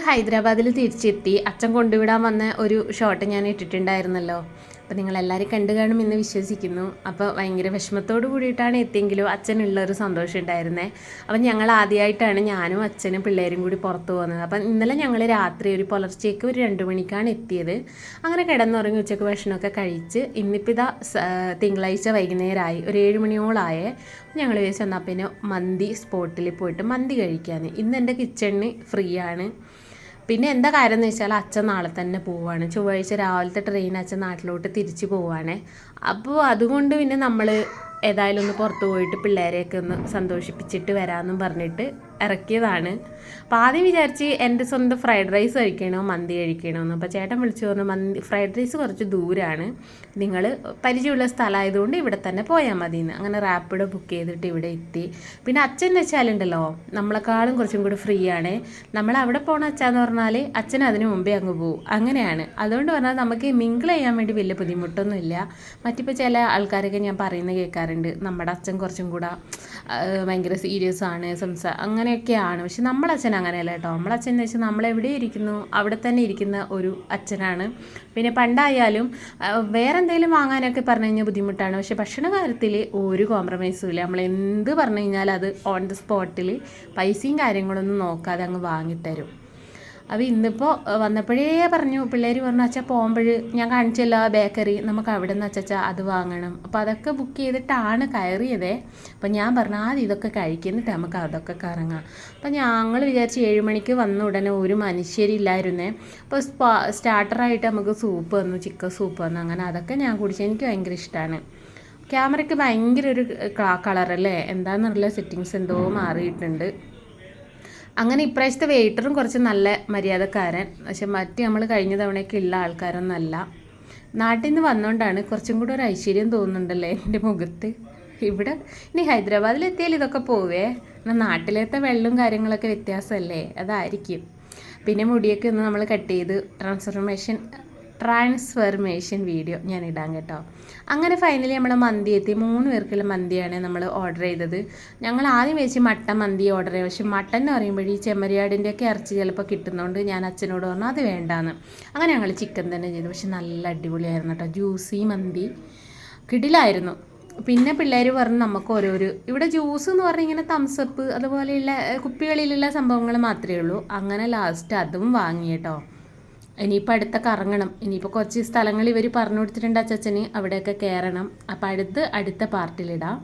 ഹൈദരാബാദിൽ തിരിച്ചെത്തി. അച്ഛൻ കൊണ്ടുവിടാൻ വന്ന ഒരു ഷോട്ട് ഞാൻ ഇട്ടിട്ടുണ്ടായിരുന്നല്ലോ. അപ്പോൾ നിങ്ങൾ എല്ലാവരും കണ്ടു കാണും എന്ന് വിശ്വസിക്കുന്നു. അപ്പോൾ ഭയങ്കര വിഷമത്തോട് കൂടിയിട്ടാണ് എത്തിയെങ്കിലും അച്ഛനുള്ള ഒരു സന്തോഷം ഉണ്ടായിരുന്നേ. അപ്പം ഞങ്ങൾ ആദ്യമായിട്ടാണ് ഞാനും അച്ഛനും പിള്ളേരും കൂടി പുറത്തു പോകുന്നത്. അപ്പം ഇന്നലെ ഞങ്ങൾ രാത്രി ഒരു പുലർച്ചയ്ക്ക് ഒരു രണ്ട് മണിക്കാണ് എത്തിയത്. അങ്ങനെ കിടന്നുറങ്ങി ഉച്ചയ്ക്ക് ഭക്ഷണമൊക്കെ കഴിച്ച് ഇന്നിപ്പോൾ ഇതാ തിങ്കളാഴ്ച വൈകുന്നേരമായി. ഒരു ഏഴ് മണിയോളായേ. ഞങ്ങൾ വിചാരിച്ചു വന്നാൽ പിന്നെ മന്തി സ്പോട്ടിൽ പോയിട്ട് മന്തി കഴിക്കാൻ ഇന്ന് എന്റെ കിച്ചണിന് ഫ്രീ ആണ്. പിന്നെ എന്താ കാര്യം എന്ന് വെച്ചാൽ അച്ഛൻ നാളെ തന്നെ പോവാണ്. ചൊവ്വാഴ്ച രാവിലത്തെ ട്രെയിൻ അച്ഛൻ നാട്ടിലോട്ട് തിരിച്ചു പോവാണ്. അപ്പോൾ അതുകൊണ്ട് പിന്നെ നമ്മൾ ഏതായാലും ഒന്ന് പുറത്ത് പോയിട്ട് പിള്ളേരെയൊക്കെ ഒന്ന് സന്തോഷിപ്പിച്ചിട്ട് വരാമെന്നും പറഞ്ഞിട്ട് ഇറക്കിയതാണ്. അപ്പോൾ ആദ്യം വിചാരിച്ച് എന്റെ സ്വന്തം ഫ്രൈഡ് റൈസ് കഴിക്കണോ മന്തി കഴിക്കണോ എന്ന് അപ്പോൾ ചേട്ടൻ വിളിച്ചു പറഞ്ഞു മന്തി ഫ്രൈഡ് റൈസ് കുറച്ച് ദൂരമാണ് നിങ്ങൾ പരിചയമുള്ള സ്ഥലമായതുകൊണ്ട് ഇവിടെ തന്നെ പോയാൽ മതി എന്ന് അങ്ങനെ റാപ്പിഡ് ബുക്ക് ചെയ്തിട്ട് ഇവിടെ എത്തി. പിന്നെ അച്ഛൻ വെച്ചാലുണ്ടല്ലോ നമ്മളെക്കാളും കുറച്ചും കൂടി ഫ്രീ ആണ്. നമ്മൾ അവിടെ പോണ അച്ഛാന്ന് പറഞ്ഞാൽ അച്ഛൻ അതിന് മുമ്പേ അങ്ങ് പോകും അങ്ങനെയാണ്. അതുകൊണ്ട് പറഞ്ഞാൽ നമുക്ക് മിങ്കിൾ ചെയ്യാൻ വേണ്ടി വലിയ ബുദ്ധിമുട്ടൊന്നുമില്ല. മറ്റിപ്പോൾ ചില ആൾക്കാരൊക്കെ ഞാൻ പറയുന്നത് കേൾക്കാറുണ്ട് നമ്മുടെ അച്ഛൻ കുറച്ചും കൂടെ ഭയങ്കര സീരിയസ് ആണ് സംസാ അങ്ങനെയൊക്കെയാണ്. പക്ഷെ നമ്മളെ അച്ഛൻ അങ്ങനെയല്ല കേട്ടോ. നമ്മളെ അച്ഛൻ എന്ന് വെച്ചാൽ നമ്മളെവിടെ ഇരിക്കുന്നു അവിടെ തന്നെ ഇരിക്കുന്ന ഒരു അച്ഛനാണ്. പിന്നെ പണ്ടായാലും വേറെ എന്തെങ്കിലും വാങ്ങാനൊക്കെ പറഞ്ഞു കഴിഞ്ഞാൽ ബുദ്ധിമുട്ടാണ്. പക്ഷെ ഭക്ഷണ കാര്യത്തിൽ ഒരു കോംപ്രമൈസും ഇല്ല. നമ്മൾ എന്ത് പറഞ്ഞു കഴിഞ്ഞാൽ അത് ഓൺ ദി സ്പോട്ടിൽ പൈസയും കാര്യങ്ങളൊന്നും നോക്കാതെ അങ്ങ് വാങ്ങിത്തരും. അപ്പോൾ ഇന്നിപ്പോൾ വന്നപ്പോഴേ പറഞ്ഞു പിള്ളേർ പറഞ്ഞു അച്ഛാ പോകുമ്പോൾ ഞാൻ കാണിച്ചല്ലോ ആ ബേക്കറി നമുക്ക് അവിടെ നിന്ന് അച്ഛാ അത് വാങ്ങണം. അപ്പോൾ അതൊക്കെ ബുക്ക് ചെയ്തിട്ടാണ് കയറിയതേ. അപ്പോൾ ഞാൻ പറഞ്ഞു ആദ്യം ഇതൊക്കെ കഴിക്കുന്നിട്ട് നമുക്ക് അതൊക്കെ കറങ്ങാം. അപ്പോൾ ഞങ്ങൾ വിചാരിച്ച് ഏഴ് മണിക്ക് വന്ന ഉടനെ ഒരു മനുഷ്യരില്ലായിരുന്നേ. അപ്പോൾ സ്റ്റാർട്ടറായിട്ട് നമുക്ക് സൂപ്പ് വന്നു ചിക്കൻ സൂപ്പ് വന്നു അങ്ങനെ അതൊക്കെ ഞാൻ കുടിച്ചു എനിക്ക് ഭയങ്കര ഇഷ്ടമാണ് ക്യാമറയ്ക്ക് ഭയങ്കര ഒരു കളർ അല്ലേ എന്താണെന്നുള്ള സെറ്റിങ്സ് എന്തോ മാറിയിട്ടുണ്ട്. അങ്ങനെ ഇപ്രാവശ്യത്തെ വെയിറ്ററും കുറച്ച് നല്ല മര്യാദക്കാരൻ. പക്ഷെ മറ്റ് നമ്മൾ കഴിഞ്ഞ തവണയൊക്കെ ഉള്ള ആൾക്കാരൊന്നല്ല. നാട്ടിൽ നിന്ന് വന്നുകൊണ്ടാണ് കുറച്ചും കൂടെ ഒരു ഐശ്വര്യം തോന്നുന്നുണ്ടല്ലേ എന്റെ മുഖത്ത്? ഇവിടെ ഇനി ഹൈദരാബാദിൽ എത്തിയാൽ ഇതൊക്കെ പോവേ. എന്നാൽ നാട്ടിലത്തെ വെള്ളവും കാര്യങ്ങളൊക്കെ വ്യത്യാസമല്ലേ? അതായിരിക്കും. പിന്നെ മുടിയൊക്കെ ഒന്ന് നമ്മൾ കട്ട് ചെയ്ത് ട്രാൻസ്ഫർമേഷൻ ട്രാൻസ്ഫർമേഷൻ വീഡിയോ ഞാൻ ഇടാം കേട്ടോ. അങ്ങനെ ഫൈനലി നമ്മൾ മന്തി എത്തി. മൂന്ന് പേർക്കുള്ള മന്തിയാണ് നമ്മൾ ഓർഡർ ചെയ്തത്. ഞങ്ങൾ ആദ്യം വെച്ച് മട്ടൻ മന്തി ഓർഡർ ചെയ്തു. പക്ഷെ മട്ടൻ എന്ന് പറയുമ്പോൾ ഈ ചെമ്മരിയാടിന്റെ ഒക്കെ ഇറച്ചി ചിലപ്പോൾ കിട്ടുന്നതുകൊണ്ട് ഞാൻ അച്ഛനോട് പറഞ്ഞു അത് വേണ്ടാന്ന്. അങ്ങനെ ഞങ്ങൾ ചിക്കൻ തന്നെ ചെയ്തു. പക്ഷെ നല്ല അടിപൊളിയായിരുന്നു കേട്ടോ. ജ്യൂസി മന്തി. കിടിലായിരുന്നു. പിന്നെ പിള്ളേർ പറഞ്ഞു നമുക്ക് ഓരോരു ഇവിടെ ജ്യൂസ് എന്ന് പറഞ്ഞാൽ ഇങ്ങനെ തംസപ്പ് അതുപോലെയുള്ള കുപ്പികളിലുള്ള സംഭവങ്ങൾ മാത്രമേ ഉള്ളൂ. അങ്ങനെ ലാസ്റ്റ് അതും വാങ്ങി കേട്ടോ. ഇനിയിപ്പോൾ അടുത്ത കറങ്ങണം ഇനിയിപ്പോൾ കുറച്ച് സ്ഥലങ്ങൾ ഇവർ പറഞ്ഞു കൊടുത്തിട്ടുണ്ട് അച്ചച്ചന്. അവിടെയൊക്കെ കയറണം അപ്പോൾ അടുത്ത് അടുത്ത പാർട്ടിലിടാം